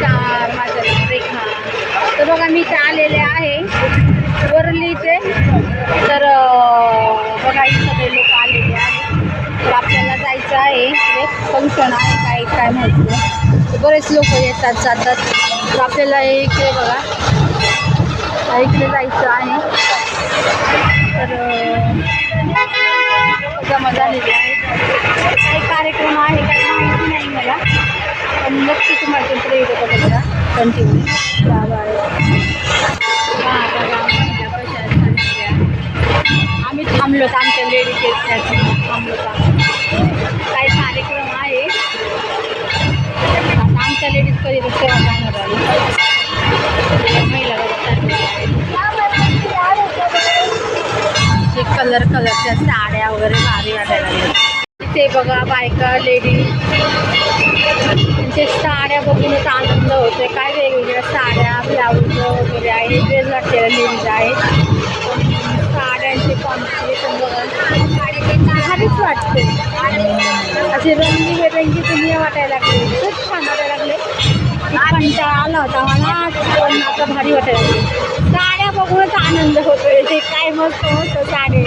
नमस्कार माझं रेखा. तर बघा मी इथे आलेले आहे. वरलीचे. तर बघा इथे सगळे लोक आलेले आहेत. तर आपल्याला जायचं आहे फंक्शन आहे काय काय माहिती बरेच लोक येतात जातात. तर आपल्याला इकडे बघा. इकडे जायचं आहे. तर जमा झालेली आहे. काही कार्यक्रम आहे काही बघा कंटिन्यू आम्ही थांबलो आमच्या लेडीजसाठी थांबलो काही कार्यक्रम आहे. आता आमच्या लेडीज कधी सेवा जाणार आली महिला कलर कलरच्या साड्या वगैरे भारी वाटायला लागल्या. बघा बायका लेडीज आपल्याकडे साड्या ब्लाऊज वगैरे आहे ड्रेस घातलेल्या लिंज आहेत. साड्यांचे कॉम्बिनेशन बघा. भारीच वाटते असे रंगीबेरंगी दुनिया वाटायला लागले. खूप छान वाटायला लागले. कंटाळा आला होता. मला पण आता भारी वाटायला लागले. साड्या बघूनच आनंद होतोय. ते काय मस्त मस्त साडे